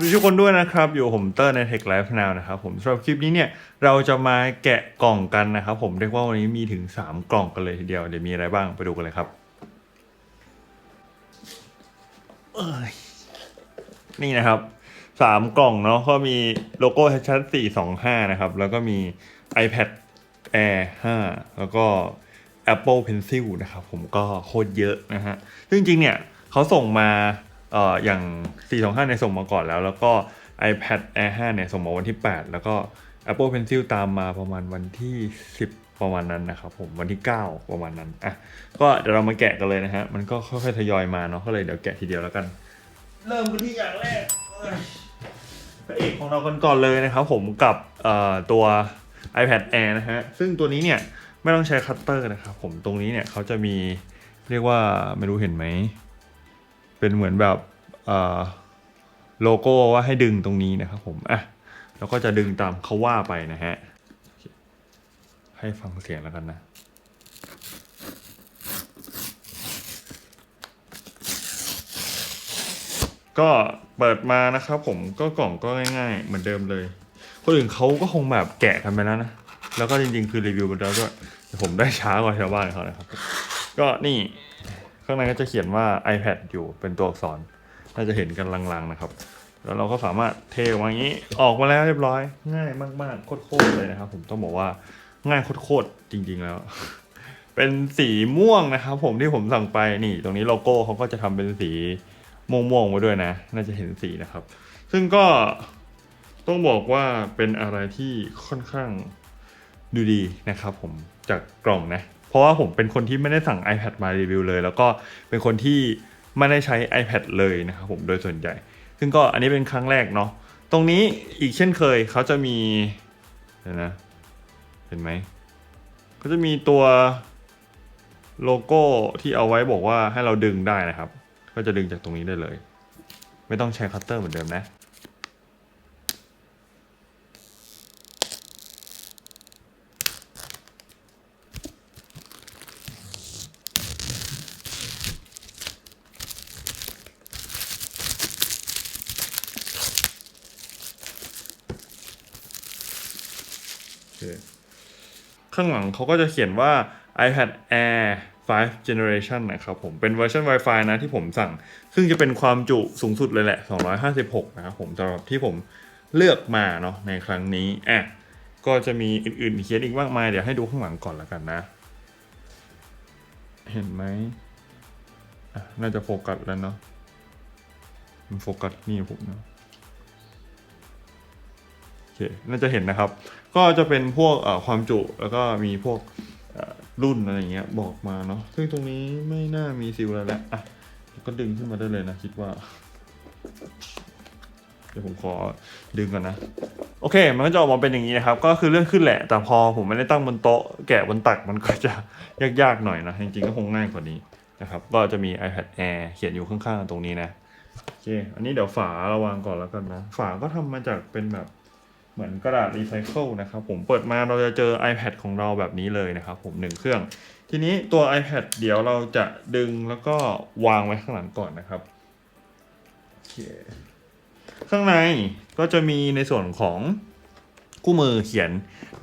สวัสดีทุกคนด้วยนะครับ อยู่ผมเตอร์ใน Tech Life Now นะครับผมสำหรับคลิปนี้เนี่ยเราจะมาแกะกล่องกันนะครับผมเรียกว่าวันนี้มีถึง 3 กล่องกันเลยทีเดียว เดี๋ยวมีอะไรบ้างไปดูกันเลยครับ นี่นะครับสามกล่องเนาะก็มีโลโก้ชัด425 นะครับ แล้วก็มี iPad Air 5 แล้วก็ Apple Pencil นะครับผมก็โคตรเยอะนะฮะซึ่งจริงๆเนี่ยเขาส่งมา เอ่ออย่าง 425 เนี่ยส่งมาก่อนแล้ว แล้วก็ iPad Air 5 เนี่ยส่งมาวันที่ 8 แล้วก็ Apple Pencil ตามมาประมาณวันที่ 10 ประมาณนั้นนะครับผมวันที่ 9 ประมาณนั้นอะก็เดี๋ยวเรามาแกะกันเลยนะฮะ มันก็ค่อยๆทยอยมาเนาะก็เลยเดี๋ยวแกะทีเดียวแล้วกัน เริ่มกันที่อย่างแรกเอ้ยพระเอกของเรากันก่อนเลยนะครับผมกับเอ่อตัว iPad Air นะฮะ ซึ่งตัวนี้เนี่ยไม่ต้องใช้คัตเตอร์นะครับผมตรงนี้เนี่ยเขาจะมีเรียกว่าไม่รู้เห็นไหม เป็นเหมือนแบบโลโก้ว่าให้ดึงตรงนี้นะครับผมอะแล้วก็จะดึงตามเขาว่าไปนะฮะ ให้ฟังเสียงแล้วกันนะก็เปิดมานะครับผมก็กล่องก็ง่ายๆ เหมือนเดิมเลย คนอื่นเขาก็คงแบบแกะกันไปแล้วนะ แล้วก็จริงๆ คือรีวิวไปแล้วด้วยผมได้ช้ากว่าชาวบ้านเขานะครับ ก็นี่ ข้างในก็จะเขียนว่า iPad อยู่เป็นตัวอักษร น่าจะเห็นกันลางๆนะครับ แล้วเราก็สามารถเทออกมาอย่างนี้ ออกมาแล้วเรียบร้อย ง่ายมากๆ โคตรๆเลยนะครับ ผมต้องบอกว่าง่ายโคตรๆจริง ๆ แล้ว เป็นสีม่วงนะครับ ผมที่ผมสั่งไปนี่ ตรงนี้โลโก้เขาก็จะทำเป็นสีม่วงๆไว้ด้วยนะ น่าจะเห็นสีนะครับ ซึ่งก็ต้องบอกว่าเป็นอะไรที่ค่อนข้างดูดีนะครับ ผมจากกล่องนะ เพราะว่าผมเป็นคนที่ไม่ได้สั่ง iPad มารีวิวเลย แล้วก็เป็นคนที่ไม่ได้ใช้ iPad เลยนะครับผมโดยส่วนใหญ่ ซึ่งก็อันนี้เป็นครั้งแรกเนาะตรงนี้อีกเช่นเคยเขาจะมีเดี๋ยวนะเห็นไหมก็จะมีตัวโลโก้ที่เอาไว้บอกว่าให้เราดึงได้นะครับ ก็จะดึงจากตรงนี้ได้เลย ไม่ต้องใช้คัตเตอร์เหมือนเดิมนะ ข้างหลังเขาก็จะเขียนว่า iPad Air 5 Generation นะครับผมเป็นเวอร์ชัน Wi-Fi นะที่ผมสั่ง ซึ่งจะเป็นความจุสูงสุดเลยแหละ 256 นะครับผมสำหรับที่ผมเลือกมาเนาะในครั้งนี้อะก็จะมีอื่นๆเขียนอีกมากมาย เดี๋ยวให้ดูข้างหลังก่อนล้วกันนะ เห็นไหมอะน่าจะโฟกัสแล้วเนาะมันโฟกัสนี่ผมเนาะโอเคน่าจะเห็นนะครับ ก็จะเป็นพวกความจุแล้วก็มีพวกรุ่นอะไรเงี้ยบอกมาเนาะซึ่งตรงนี้ไม่น่ามีซิลแล้วแหละอะก็ดึงขึ้นมาได้เลยนะคิดว่า เดี๋ยวผมขอดึงก่อนนะ โอเค มันก็จะออกมาเป็นอย่างนี้นะครับ ก็คือเลื่อนขึ้นแหละ แต่พอผมไม่ได้ตั้งบนโต๊ะแกะบนตักมันก็จะยากๆหน่อยนะ จริงๆก็คงง่ายกว่านี้นะครับ ก็จะมี iPad Air เขียนอยู่ข้างๆตรงนี้นะ โอเค อันนี้เดี๋ยวฝาระวางก่อนแล้วกันนะ ฝาก็ทำมาจากเป็นแบบ เหมือนกระดาษรีไซเคิลนะครับผมเปิดมาเราจะเจอ iPad ของเราแบบนี้เลยนะครับผมหนึ่งเครื่อง ทีนี้ตัว iPad เดี๋ยวเราจะดึงแล้วก็วางไว้ข้างหลังก่อนนะครับโอเคข้างในก็จะมีในส่วนของคู่มือเขียน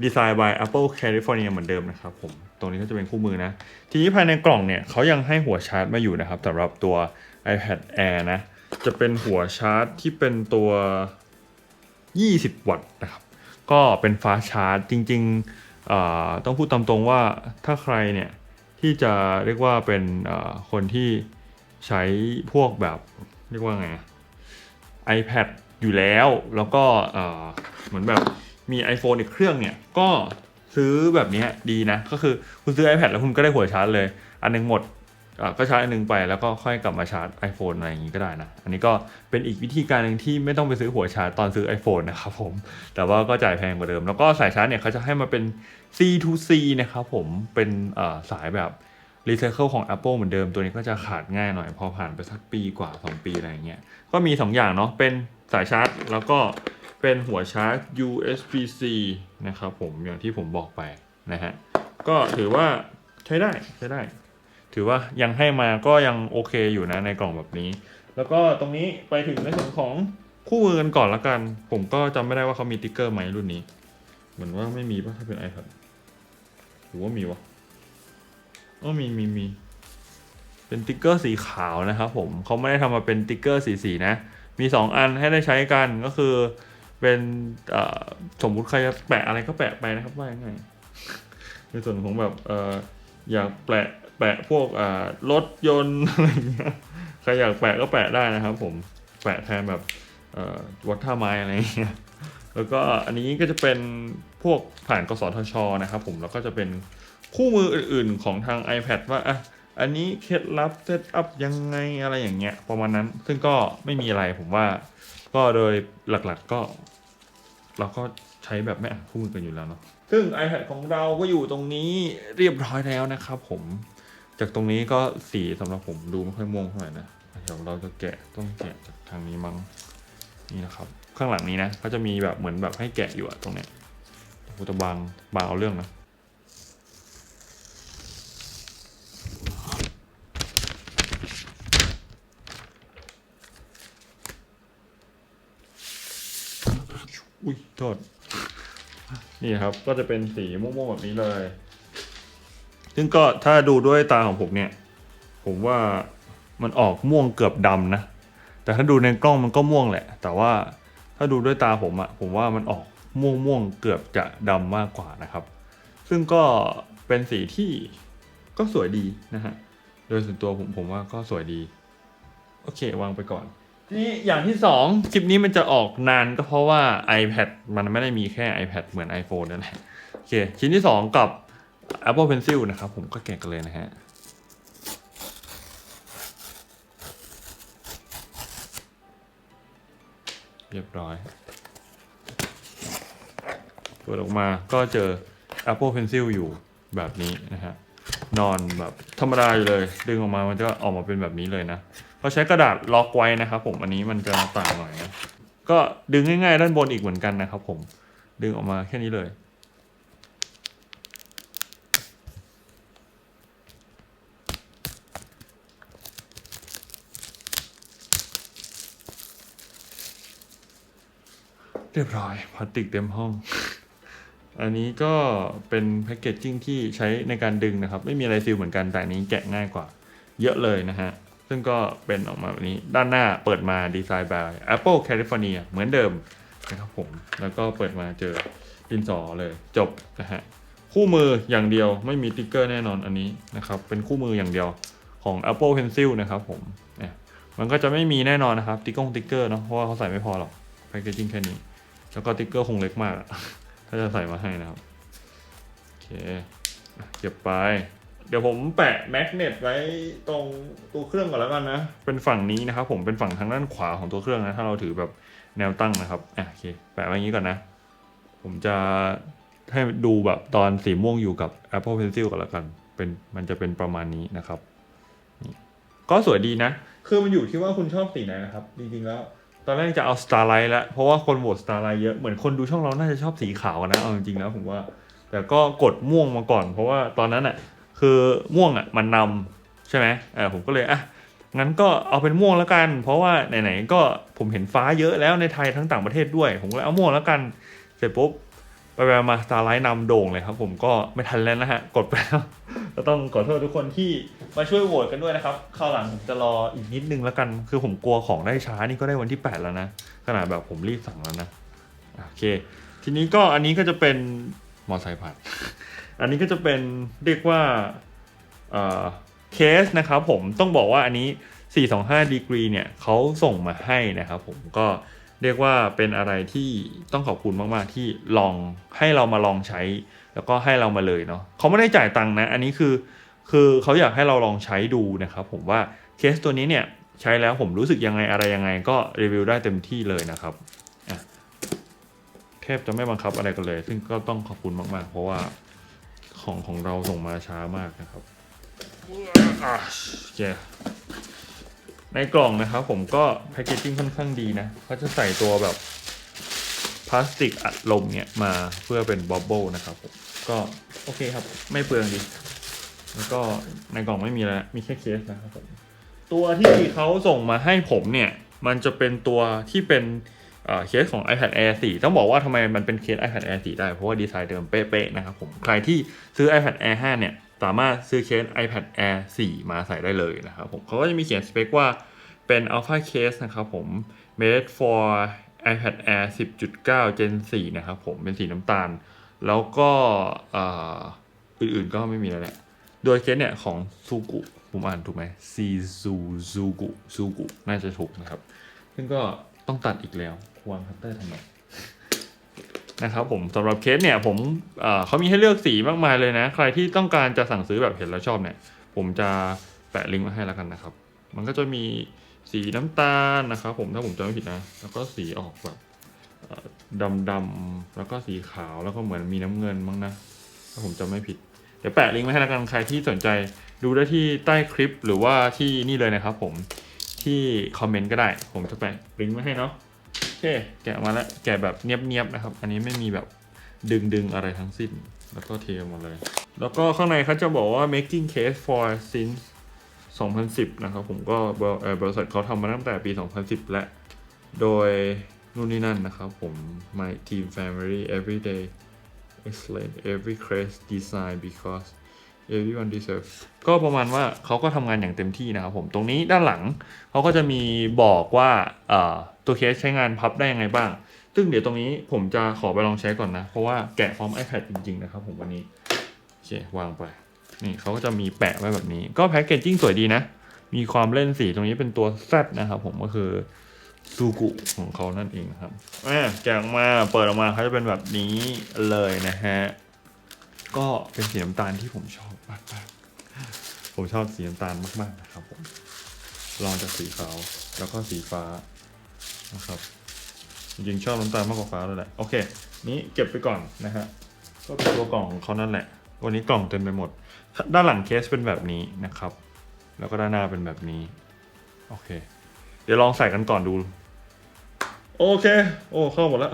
Design by Apple California เหมือนเดิมนะครับผมตรงนี้ก็จะเป็นคู่มือนะ ทีนี้ภายในกล่องเนี่ยเขายังให้หัวชาร์จมาอยู่นะครับสำหรับตัว iPad Air นะ จะเป็นหัวชาร์จที่เป็นตัว 20 วัตต์นะครับ ก็เป็นฟ้าชาร์จจริงๆต้องพูดตามตรงว่าถ้าใครเนี่ยที่จะเรียกว่าเป็นคนที่ใช้พวกแบบเรียกว่าไงอะ iPad อยู่แล้วแล้วก็เหมือนแบบมี iPhone อีกเครื่องเนี่ยก็ซื้อแบบนี้ดีนะ ก็คือคุณซื้อ iPad แล้วคุณก็ได้หัวชาร์จเลย อันนึงหมด ก็ชาร์จอันหนึงไปแล้วก็ค่อยกลับมาชาร์จ iPhone อะไรอย่างนี้ก็ได้นะ อันนี้ก็เป็นอีกวิธีการหนึ่งที่ไม่ต้องไปซื้อหัวชาร์จตอนซื้อ iPhone นะครับผม แต่ว่าก็จ่ายแพงกว่าเดิม แล้วก็สายชาร์จเนี่ยเขาจะให้มาเป็น C to C นะครับผม เป็นสายแบบรีไซเคิลของ Apple เหมือนเดิม ตัวนี้ก็จะขาดง่ายหน่อย พอผ่านไปสักปีกว่า 2 ปีอะไรอย่างเงี้ย ก็มี 2 อย่างเนาะ เป็นสายชาร์จ แล้วก็เป็นหัวชาร์จ USB-C นะครับผม อย่างที่ผมบอกไปนะฮะ ก็ถือว่าใช้ได้ใช้ได้ ถือว่ายังให้มาก็ยังโอเคอยู่นะในกล่องแบบนี้ แล้วก็ตรงนี้ไปถึงในส่วนของคู่มือกันก่อนละกัน ผมก็จำไม่ได้ว่าเขามีติ๊กเกอร์ไหมรุ่นนี้ เหมือนว่าไม่มีป่ะถ้าเป็น iPad หรือว่ามีวะอ๋อมีมีมีเป็นติ๊กเกอร์สีขาวนะครับผมเขาไม่ได้ทำมาเป็นติ๊กเกอร์สีสีนะ มีสองอันให้ได้ใช้กันก็คือเป็นสมมุติใครจะแปะอะไรก็แปะไปนะครับว่ายังไงในส่วนของแบบออยากแปะ แปะพวกอ่ารถยนต์อะไรเงี้ยใครอยากแปะก็แปะได้นะครับ ผมแปะแทนแบบวัดท่าไม้อะไรเงี้ยแล้วก็อันนี้ก็จะเป็นพวกผ่านกสทชนะครับ ผมแล้วก็จะเป็นคู่มืออื่นๆของทาง iPad ว่าอะอันนี้เคล็ดลับเซตอัพยังไงอะไรอย่างเงี้ยประมาณนั้น ซึ่งก็ไม่มีอะไรผมว่า ก็โดยหลักๆก็ เราก็ใช้แบบไม่อ่านคู่มือกันอยู่แล้วเนาะซึ่ง iPad ของเราก็อยู่ตรงนี้เรียบร้อยแล้วนะครับผม จากตรงนี้ก็สีสำหรับผมดูไม่ค่อยม่วงเท่าไหร่นะเดี๋ยวเราจะแกะต้องแกะจากทางนี้มั้งนี่นะครับข้างหลังนี้นะก็จะมีแบบเหมือนแบบให้แกะอยู่อะตรงเนี้ยโอ้โหแต่บางบางเอาเรื่องนะอุ้ยโทษนี่ครับก็จะเป็นสีม่วงๆแบบนี้เลย ซึ่งก็ถ้าดูด้วยตาของผมเนี่ย ผมว่ามันออกม่วงเกือบดำนะ แต่ถ้าดูในกล้องมันก็ม่วงแหละ แต่ว่าถ้าดูด้วยตาผมอะผมว่ามันออกม่วงม่วงเกือบจะดำมากกว่านะครับ ซึ่งก็เป็นสีที่ก็สวยดีนะฮะ โดยส่วนตัวผมผมว่าก็สวยดี โอเควางไปก่อน ทีนี้อย่างที่สองคลิปนี้มันจะออกนานก็เพราะว่า iPad มันไม่ได้มีแค่ iPad เหมือน iPhone นั่นแหละ โอเค ชิ้นที่สองกับ Apple Pencil นะครับ ผมก็แกะกันเลยนะฮะเรียบร้อยเปิดออกมาก็เจอ Apple Pencil อยู่แบบนี้นะฮะนอนแบบธรรมดาอยู่เลย ดึงออกมามันจะออกมาเป็นแบบนี้เลยนะเราใช้กระดาษล็อกไว้นะครับผมอันนี้มันจะต่างหน่อยนะก็ดึงง่ายๆด้านบนอีกเหมือนกันนะครับผมดึงออกมาแค่นี้เลย เรียบร้อยพลาสติกเต็มห้อง อันนี้ก็เป็นแพคเกจจิ้งที่ใช้ในการดึงนะครับ ไม่มีอะไรซิลเหมือนกันแต่อันนี้แกะง่ายกว่า เยอะเลยนะฮะ ซึ่งก็เป็นออกมาแบบนี้ด้านหน้าเปิดมาดีไซน์ by Apple California เหมือนเดิมนะครับผม แล้วก็เปิดมาเจอดินสอเลยจบนะฮะคู่มืออย่างเดียวไม่มีติ๊กเกอร์แน่นอนอันนี้นะครับ เป็นคู่มืออย่างเดียวของ Apple Pencil นะครับผมเนี่ยมันก็จะไม่มีแน่นอนนะครับติ๊กกงติ๊กเกอร์เนาะเพราะว่าเขาใส่ไม่พอหรอกแพคเกจจิ้งแค่นี้ แล้วก็ติ๊กเกอร์คงเล็กมากอะถ้าจะใส่มาให้นะครับ โอเคอะเก็บไป เดี๋ยวผมแปะแมกเนตไว้ตรงตัวเครื่องก่อนแล้วกันนะ เป็นฝั่งนี้นะครับผมเป็นฝั่งทางด้านขวาของตัวเครื่องนะ ถ้าเราถือแบบแนวตั้งนะครับอะโอเค แปะไว้อย่างนี้ก่อนนะ ผมจะให้ดูแบบตอนสีม่วงอยู่กับ Apple Pencil ก่อนแล้วกัน เป็นมันจะเป็นประมาณนี้นะครับนี่ก็สวยดีนะ คือมันอยู่ที่ว่าคุณชอบสีไหนนะครับ จริงๆแล้ว ตอนแรกจะเอา Starlight แล้วเพราะว่าคนโหวต Starlight เยอะ เหมือนคนดูช่องเราน่าจะชอบสีขาวนะ เอาจริงๆแล้วผมว่า แต่ก็กดม่วงมาก่อน เพราะว่าตอนนั้นอะ คือม่วงอะมันนำใช่ไหมเออผมก็เลยอะงั้นก็เอาเป็นม่วงแล้วกัน เพราะว่าไหนๆก็ผมเห็นฟ้าเยอะแล้วในไทยทั้งต่างประเทศด้วย ผมก็เลยเอาม่วงแล้วกัน เสร็จปุ๊บไปมา Starlight นำโด่งเลยครับ ผมก็ไม่ทันแล้วนะฮะ กดไปแล้วก็ต้องขอโทษทุกคนที่ มาช่วยโหวตกันด้วยนะครับคราวหลังผมจะรออีกนิดนึงแล้วกัน คือผมกลัวของได้ช้านี่ก็ได้วันที่ 8 แล้วนะ ขนาดแบบผมรีบสั่งแล้วนะ โอเค ทีนี้ก็อันนี้ก็จะเป็นมอไซค์ผ่านอันนี้ก็จะเป็นเรียกว่าเอ่อเคสนะครับผมต้องบอกว่าอันนี้ 425 ดีกรีเนี่ยเขาส่งมาให้นะครับผมก็เรียกว่าเป็นอะไรที่ต้องขอบคุณมากๆที่ลองให้เรามาลองใช้ แล้วก็ให้เรามาเลยเนาะเขาไม่ได้จ่ายตังค์นะ อันนี้คือ คือเขาอยากให้เราลองใช้ดูนะครับผมว่าเคสตัวนี้เนี่ยใช้แล้วผมรู้สึกยังไงอะไรยังไง ก็รีวิวได้เต็มที่เลยนะครับอะแทบจะไม่บังคับอะไรกันเลย ซึ่งก็ต้องขอบคุณมากๆ เพราะว่าของของเราส่งมาช้ามากนะครับอะโอเคในกล่องนะครับผมก็แพคเกจจิ้งค่อนข้างดีนะเขาจะใส่ตัวแบบพลาสติกอัดลมเนี่ยมาเพื่อเป็นบับเบิลนะครับผมก็โอเคครับ ไม่เปลืองดี แล้วก็ในกล่องไม่มีแล้วมีแค่เคสนะครับผมตัวที่เขาส่งมาให้ผมเนี่ย มันจะเป็นตัวที่เป็นเคสของ iPad Air 4 ต้องบอกว่าทำไมมันเป็นเคส iPad Air 4 ได้เพราะว่าดีไซน์เดิมเป๊ะๆนะครับผมใครที่ซื้อ iPad Air 5 เนี่ย สามารถซื้อเคส iPad Air 4 มาใส่ได้เลยนะครับผมเขาก็จะมีเขียนสเปคว่าเป็น Alpha Case นะครับผม made for iPad Air 10.9 Gen 4 นะครับผมเป็นสีน้ำตาล แล้วก็อื่นๆก็ไม่มีแล้วแหละ โดยเคสเนี่ยของซูกุผมอ่านถูกไหมซีซูซูกุซูกุน่าจะถูกนะครับ ซึ่งก็ต้องตัดอีกแล้ววางคัตเตอร์ทำไมนะครับผมสำหรับเคสเนี่ยผมเขามีให้เลือกสีมากมายเลยนะ ใครที่ต้องการจะสั่งซื้อแบบเห็นแล้วชอบเนี่ย ผมจะแปะลิงก์ไว้ให้แล้วกันนะครับ มันก็จะมีสีน้ำตาลนะครับผมถ้าผมจำไม่ผิดนะ แล้วก็สีออกแบบดำดำแล้วก็สีขาวแล้วก็เหมือนมีน้ำเงินมั้งนะ ถ้าผมจำไม่ผิด ดี๋ยวแปะลิงก์ไว้ให้แล้วกันใครที่สนใจ ดูได้ที่ใต้คลิปหรือว่าที่นี่เลยนะครับผมที่คอมเมนต์ก็ได้ ผมจะแปะลิงก์ไว้ให้เนาะโอเคแกะมาแล้วแกะแบบเนียบๆนะครับ อันนี้ไม่มีแบบดึงดึงๆอะไรทั้งสิ้น แล้วก็เทหมดเลย แล้วก็ข้างในเขาจะบอกว่า making case for since 2010 นะครับ ผมก็บริเอ่อบริษัทเขาทำมาตั้งแต่ปี 2010 และ โดยนู่นนี่นั่นนะครับผม my team family every day excellent every craze design because everyone deserves ก็ประมาณว่าเขาก็ทำงานอย่างเต็มที่นะครับผมตรงนี้ด้านหลังเขาก็จะมีบอกว่าตัวเคสใช้งานพับได้ยังไงบ้าง ซึ่งเดี๋ยวตรงนี้ผมจะขอไปลองใช้ก่อนนะ เพราะว่าแกะพร้อม iPad จริง ๆ นะครับผมวันนี้ โอเควางไป นี่เขาก็จะมีแปะไว้แบบนี้ ก็แพ็กเกจจิ้งสวยดีนะ มีความเล่นสีตรงนี้เป็นตัว Z นะครับผมก็คือ ซูกุของเขานั่นเองครับอ่าแกะออกมาเปิดออกมาเขาจะเป็นแบบนี้เลยนะฮะ ก็เป็นสีน้ำตาลที่ผมชอบมากๆผมชอบสีน้ำตาลมากๆนะครับผมลองจากสีขาวแล้วก็สีฟ้านะครับจริงชอบน้ำตาลมากกว่าฟ้าเลยแหละโอเค นี้เก็บไปก่อนนะฮะก็เป็นตัวกล่องของเขานั่นแหละ วันนี้กล่องเต็มไปหมด ด้านหลังเคสเป็นแบบนี้นะครับ แล้วก็ด้านหน้าเป็นแบบนี้ โอเค เดี๋ยวลองใส่กันก่อนดู โอเค โอ้เข้าหมดแล้ว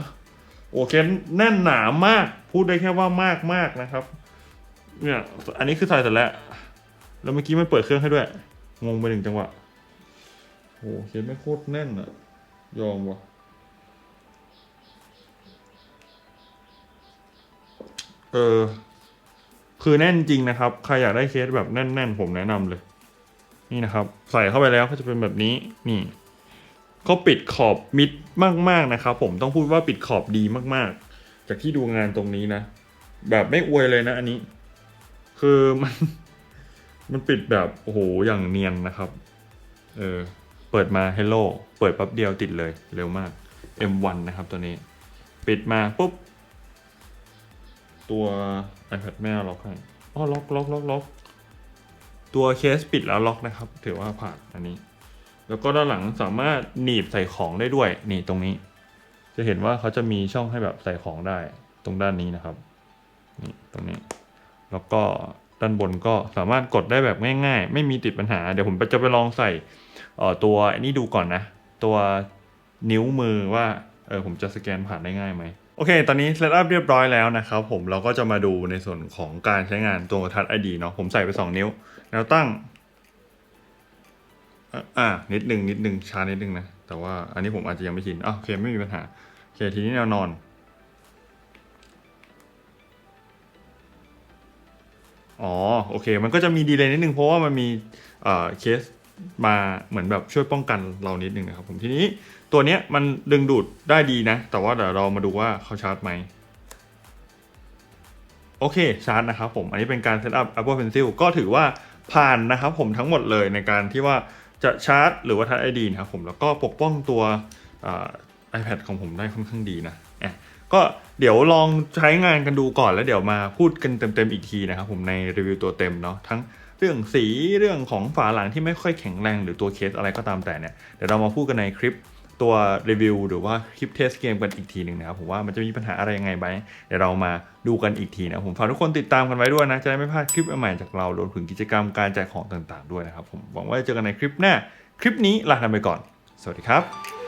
โอเคแน่นหนามาก พูดได้แค่ว่ามากมากนะครับ เนี่ย อันนี้คือใส่เสร็จแล้ว แล้วเมื่อกี้มันเปิดเครื่องให้ด้วย งงไปหนึ่งจังหวะโอ้เคสไม่โคตรแน่นอะยอมวะเออ คือแน่นจริงนะครับ ใครอยากได้เคสแบบแน่นๆ ผมแนะนำเลย นี่นะครับ ใส่เข้าไปแล้วก็จะเป็นแบบนี้ นี่ เขาปิดขอบมิดมากๆนะครับผมต้องพูดว่าปิดขอบดีมากๆ จากที่ดูงานตรงนี้นะ แบบไม่อวยเลยนะอันนี้ คือมันมันปิดแบบโอ้โหอย่างเนียนนะครับ เออ เปิดมา Hello เปิดแป๊บเดียวติดเลยเร็วมาก M1 นะครับตัวนี้ ปิดมาปุ๊บ ตัว iPad ไม่ล็อกให้อ๋อล็อกล็อกล็อกล็อกตัวเคสปิดแล้วล็อกนะครับ ถือว่าผ่านอันนี้ แล้วก็ด้านหลังสามารถหนีบใส่ของได้ด้วยนี่ตรงนี้ จะเห็นว่าเขาจะมีช่องให้แบบใส่ของได้ตรงด้านนี้นะครับนี่ตรงนี้ แล้วก็ด้านบนก็สามารถกดได้แบบง่าย ๆ ไม่มีติดปัญหา เดี๋ยวผมจะไปลองใส่เอ่อตัวอันนี้ดูก่อนนะ ตัวนิ้วมือว่าเออผมจะสแกนผ่านได้ง่ายไหมโอเค ตอนนี้เซตอัพเรียบร้อยแล้วนะครับผมเราก็จะมาดูในส่วนของการใช้งานตัวทัชไอดีเนาะผมใส่ไป 2 นิ้วแนวตั้ง อ่านิดนึงนิดนึงช้านิดนึงนะ แต่ว่าอันนี้ผมอาจจะยังไม่ชินอะโอเคไม่มีปัญหาโอเคทีนี้แนวนอน อ๋อโอเค มันก็จะมีดีเลย์นิดนึงเพราะว่ามันมีเอ่อเคสมาเหมือนแบบช่วยป้องกันเรานิดนึงนะครับผมทีนี้ตัวเนี้ยมันดึงดูดได้ดีนะ แต่ว่าเดี๋ยวเรามาดูว่าเขาชาร์จไหมโอเคชาร์จนะครับผม อันนี้เป็นการเซตอัพ Apple Pencil ก็ถือว่าผ่านนะครับผมทั้งหมดเลยในการที่ว่า จะชาร์จหรือว่าทัชไอดีนะครับผมแล้วก็ปกป้องตัวอ่า iPad ของผมได้ค่อนข้างดีนะอะก็เดี๋ยวลองใช้งานกันดูก่อนแล้วเดี๋ยวมาพูดกันเต็มๆอีกทีนะครับผมในรีวิวตัวเต็มเนาะทั้งเรื่องสีเรื่องของฝาหลังที่ไม่ค่อยแข็งแรงหรือตัวเคสอะไรก็ตามแต่เนี่ยเดี๋ยวเรามาพูดกันในคลิป ตัวรีวิวหรือว่าคลิปเทสเกมกันอีกทีหนึ่งนะครับผมว่ามันจะมีปัญหาอะไรยังไงไหมเดี๋ยวเรามาดูกันอีกทีนะผมฝากทุกคนติดตามกันไว้ด้วยนะ จะได้ไม่พลาดคลิปใหม่ๆจากเรารวมถึงกิจกรรมการแจกของต่างๆ ด้วยนะครับผมหวังว่าจะเจอกันในคลิปหน้าคลิปนี้ลาไปก่อน สวัสดีครับ